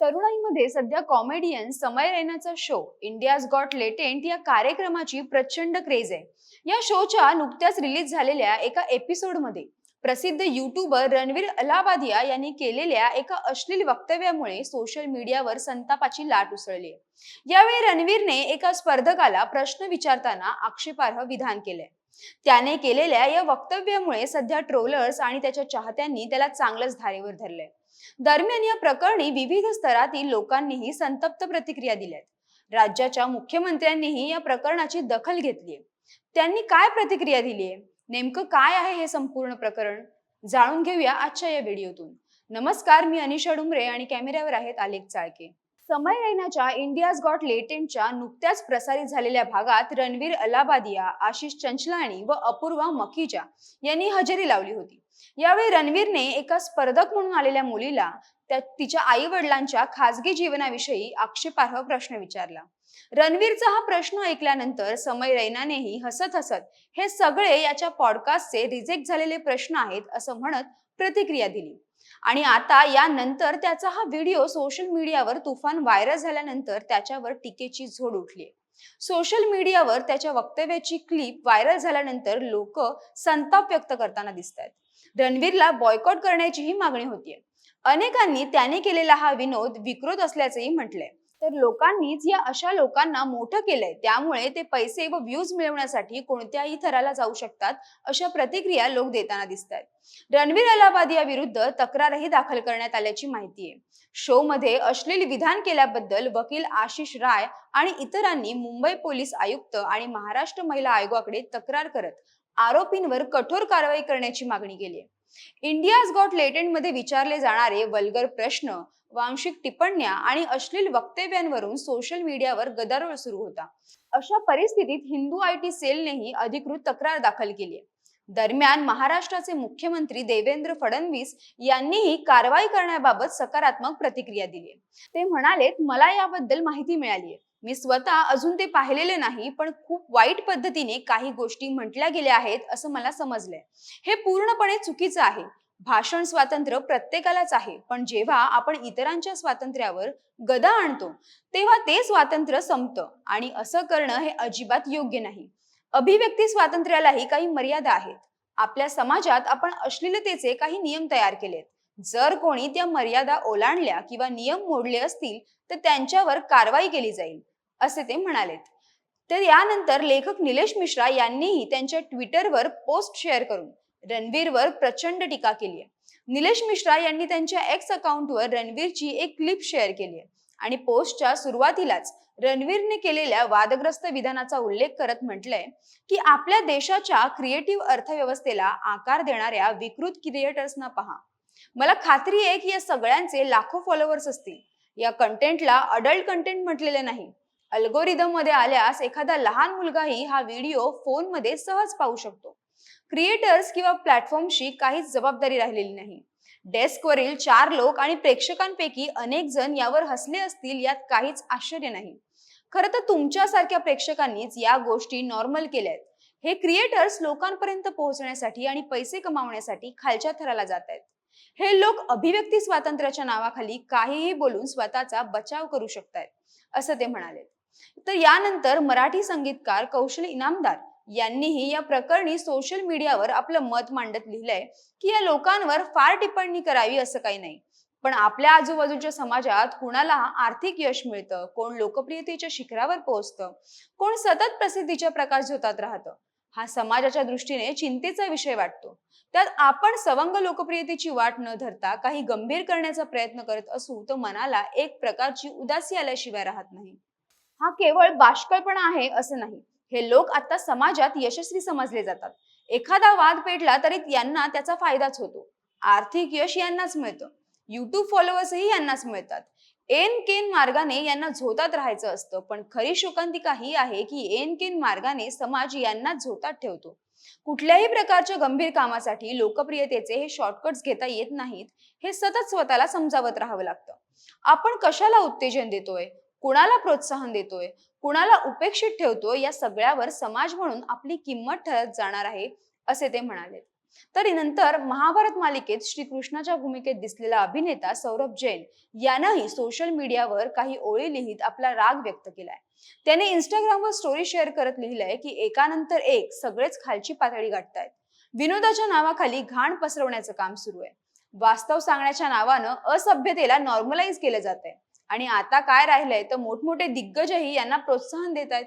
तरुणाईमध्ये सध्या कॉमेडियन समय रैनाचा show India's got latent या कार्यक्रमाची प्रचंड क्रेज आहे. या शोच्या नुकत्याच रिलीज झालेल्या एका एपिसोडमध्ये प्रसिद्ध युट्यूबर रणवीर अलाहाबादिया यांनी केलेल्या एका अश्लील वक्तव्यामुळे सोशल मीडियावर संतापाची लाट उसळली आहे. यावेळी रणवीरने एका स्पर्धकाला प्रश्न विचारताना आक्षेपार्ह विधान केले त्याने केलेल्या या वक्तव्यामुळे सध्या ट्रोलर्स आणि त्याच्या चाहत्यांनी त्याला चांगलंच धारेवर धरलंय. दरम्यान या प्रकरणी विविध स्तरातील लोकांनीही संतप्त प्रतिक्रिया दिल्यात. राज्याच्या मुख्यमंत्र्यांनीही या प्रकरणाची दखल घेतली त्यांनी काय प्रतिक्रिया दिलीये नेमकं काय आहे हे संपूर्ण प्रकरण? जाणून घेऊया आजच्या या व्हिडिओतून. नमस्कार मी अनिशा डुमरे आणि कॅमेऱ्यावर आहेत आलेख चाळके. समय रैनाच्या इंडियाज गॉट लेटेंटच्या नुकत्याच प्रसारित झालेल्या भागात रणवीर अलाबादिया आशिष चंचलानी व अपूर्वा मखीजा यांनी हजेरी लावली होती. यावेळी रणवीरने एका स्पर्धक म्हणून आलेल्या मुलीला त्या तिच्या आई वडिलांच्या खासगी जीवनाविषयी आक्षेपार्ह प्रश्न विचारला. रणवीरचा हा प्रश्न ऐकल्यानंतर समय रैनानेही हसत हसत हे सगळे याच्या पॉडकास्टचे रिजेक्ट झालेले प्रश्न आहेत असं म्हणत प्रतिक्रिया दिली. आणि आता यानंतर त्याचा हा व्हिडिओ सोशल मीडियावर तुफान व्हायरल झाल्यानंतर त्याच्यावर टीकेची झोड उठली सोशल मीडियावर त्याच्या वक्तव्याची क्लिप व्हायरल झाल्यानंतर लोक संताप व्यक्त करताना दिसत आहेत. रणवीरला बॉयकॉट करण्याचीही मागणी होतीये. अनेकांनी त्याने केलेला हा विनोद विकृत असल्याचंही म्हटलंय. तर लोकांनीच या अशा लोकांना मोठं केलंय. त्यामुळे ते पैसे व व्ह्यूज मिळवण्यासाठी कोणत्याही थराला जाऊ शकतात अशा प्रतिक्रिया लोक देताना दिसत आहेत रणवीर अलाहाबाद या विरुद्ध तक्रारही दाखल करण्यात आल्याची माहिती आहे. शो मध्ये अश्लील विधान केल्याबद्दल वकील आशिष राय आणि इतरांनी मुंबई पोलीस आयुक्त आणि महाराष्ट्र महिला आयोगाकडे तक्रार करत आरोपींवर कठोर कारवाई करण्याची मागणी केली आहे. इंडियाज गॉट लेटेंटमध्ये विचारले जाणारे वल्गर प्रश्न वांशिक टिप्पण्या आणि अश्लील वक्तव्यांवरून सोशल मीडियावर गदारोळ सुरू होता. अशा परिस्थितीत हिंदू आय टी सेलनेही अधिकृत तक्रार दाखल केली आहे. दरम्यान महाराष्ट्राचे मुख्यमंत्री देवेंद्र फडणवीस यांनीही कारवाई करण्याबाबत सकारात्मक प्रतिक्रिया दिली ते म्हणाले मला याबद्दल माहिती मिळाली आहे. मी स्वतः अजून ते पाहिलेले नाही पण खूप वाईट पद्धतीने काही गोष्टी म्हटल्या गेल्या आहेत असं मला समजलंय. हे पूर्णपणे चुकीचं आहे. भाषण स्वातंत्र्य प्रत्येकालाच आहे. पण जेव्हा आपण इतरांच्या स्वातंत्र्यावर गदा आणतो तेव्हा ते स्वातंत्र्य संपतं. आणि असं करणं हे अजिबात योग्य नाही. अभिव्यक्ती स्वातंत्र्यालाही काही मर्यादा आहेत. आपल्या समाजात आपण अश्लीलतेचे काही नियम तयार केलेत. जर कोणी त्या मर्यादा ओलांडल्या किंवा नियम मोडले असतील तर त्यांच्यावर कारवाई केली जाईल असे ते म्हणालेत. तर यानंतर लेखक निलेश मिश्रा यांनीही त्यांच्या ट्विटरवर पोस्ट शेअर करून रणवीरवर प्रचंड टीका केली आहे निलेश मिश्रा यांनी त्यांच्या एक्स अकाउंटवर रणवीरची एक क्लिप शेअर केली आहे आणि पोस्टच्या सुरुवातीलाच रणवीरने केलेल्या वादग्रस्त विधानाचा उल्लेख करत म्हटलंय की आपल्या देशाच्या क्रिएटिव्ह अर्थव्यवस्थेला आकार देणाऱ्या विकृत क्रिएटर्सना पहा. मला खात्री आहे की या सगळ्यांचे लाखो फॉलोअर्स असतील. या कंटेंटला अडल्ट कंटेंट म्हटलेले नाही. अल्गोरिदममध्ये आल्यास एखादा लहान मुलगाही हा व्हिडिओ फोनमध्ये सहज पाहू शकतो. क्रिएटर्स किंवा प्लॅटफॉर्मशी काहीच जबाबदारी राहिलेली नाही. डेस्कवरील चार लोक आणि प्रेक्षकांपैकी अनेक जण यावर हसले असतील यात काहीच आश्चर्य नाही. खरं तर तुमच्यासारख्या प्रेक्षकांनीच या गोष्टी नॉर्मल केल्यात हे क्रिएटर्स लोकांपर्यंत पोहोचण्यासाठी आणि पैसे कमावण्यासाठी खालच्या थराला जात आहेत. हे लोक अभिव्यक्ती स्वातंत्र्याच्या नावाखाली काहीही बोलून स्वतःचा बचाव करू शकतायत असं ते म्हणाले. तर यानंतर मराठी संगीतकार कौशल इनामदार यांनीही या प्रकरणी सोशल मीडियावर आपलं मत मांडत लिहिलंय की या लोकांवर फार टिप्पणी करावी असं काही नाही. पण आपल्या आजूबाजूच्या समाजात कुणाला आर्थिक यश मिळतं? कोण लोकप्रियतेच्या शिखरावर पोहोचतं? कोण सतत प्रसिद्धीच्या प्रकाशझोतात राहतं? हा समाजाच्या दृष्टीने चिंतेचा विषय वाटतो. त्यात आपण सवंग लोकप्रियतेची वाट न धरता काही गंभीर करण्याचा प्रयत्न करत असू तर मनाला एक प्रकारची उदासी आल्याशिवाय राहत नाही. हा केवळ बाष्कळपणा आहे असं नाही. हे लोक आता समाजात यशस्वी समजले जातात. एखादा वाद पेटला तरी यांना त्याचा फायदाच होतो. आर्थिक यश यांनाच मिळतं. युट्यूब फॉलोअर्सही यांनाच मिळतात. एन केन मार्गाने यांना झोतात राहायचं असतं पण खरी शोकांतिका ही आहे की एन केन मार्गाने समाज यांना झोतात ठेवतो. कुठल्याही प्रकारच्या गंभीर कामासाठी लोकप्रियतेचे हे शॉर्टकट्स घेता येत नाहीत हे सतत स्वतःला समजावत राहावं लागतं. आपण कशाला उत्तेजन देतोय? कुणाला प्रोत्साहन देतोय? कुणाला उपेक्षित ठेवतोय या सगळ्यावर समाज म्हणून आपली किंमत ठरत जाणार आहे असे ते म्हणाले. तरी नंतर महाभारत मालिकेत श्रीकृष्णाच्या भूमिकेत दिसलेला अभिनेता सौरभ जैन यानंही सोशल मीडियावर काही ओळी लिहित आपला राग व्यक्त केलाय. त्याने इंस्टाग्रामवर स्टोरी शेअर करत लिहिलंय की एकानंतर एक सगळेच खालची पातळी गाठतायत. विनोदाच्या नावाखाली घाण पसरवण्याचं काम सुरू आहे. वास्तव सांगण्याच्या नावानं असभ्यतेला नॉर्मलाइज केलं जात आहे आणि आता काय राहिलंय? तर मोठमोठे दिग्गजही यांना प्रोत्साहन देत आहेत.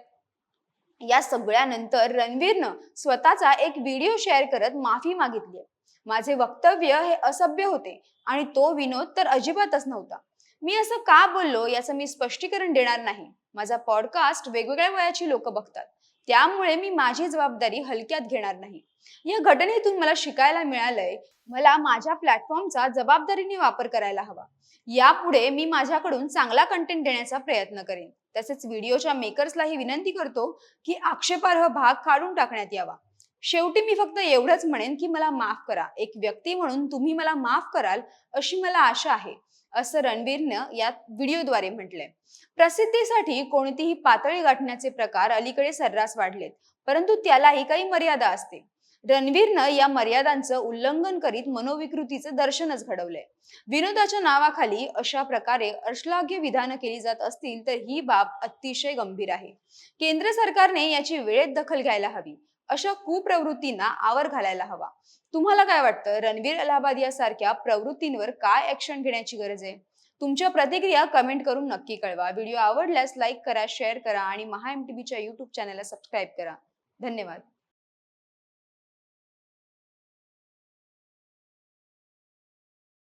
या सगळ्यानंतर रणवीरनं स्वतःचा एक व्हिडिओ शेअर करत माफी मागितली आहे. माझे वक्तव्य हे असभ्य होते आणि तो विनोद तर अजिबातच नव्हता. मी असं का बोललो याचं मी स्पष्टीकरण देणार नाही. माझा पॉडकास्ट वेगवेगळ्या वयाची लोक बघतात. त्यामुळे मी माझी जबाबदारी हलक्यात घेणार नाही. या घटनेतून मला शिकायला मिळालंय मला माझ्या प्लॅटफॉर्मचा जबाबदारीने वापर करायला हवा. यापुढे मी माझ्याकडून चांगला कंटेंट देण्याचा प्रयत्न करेन. तसेच व्हिडिओच्या मेकर्सलाही विनंती करतो की आक्षेपार्ह भाग काढून टाकण्यात यावा. शेवटी मी फक्त एवढंच म्हणेन की मला माफ करा. एक व्यक्ती म्हणून तुम्ही मला माफ कराल अशी मला आशा आहे. असं रणवीरनं या व्हिडिओद्वारे म्हटलंय. प्रसिद्धीसाठी कोणतीही पातळी गाठण्याचे प्रकार अलीकडे सर्रास वाढलेत परंतु त्यालाही काही मर्यादा असते. रणवीरनं या मर्यादांचं उल्लंघन करीत मनोविकृतीचं दर्शनच घडवलंय. विनोदाच्या नावाखाली अशा प्रकारे अश्लाघ्य विधानं केली जात असतील तर ही बाब अतिशय गंभीर आहे. केंद्र सरकारने याची वेळेत दखल घ्यायला हवी. अशा कुप्रवृत्तींना आवर घालायला हवा. तुम्हाला काय वाटतं? रणवीर अलाहाबाद यासारख्या प्रवृत्तींवर काय ऍक्शन घेण्याची गरज आहे? तुमच्या प्रतिक्रिया कमेंट करून नक्की कळवा. व्हिडिओ आवडल्यास लाईक करा शेअर करा आणि महा एम टीव्हीच्या युट्यूब चॅनलला सबस्क्राईब करा. धन्यवाद.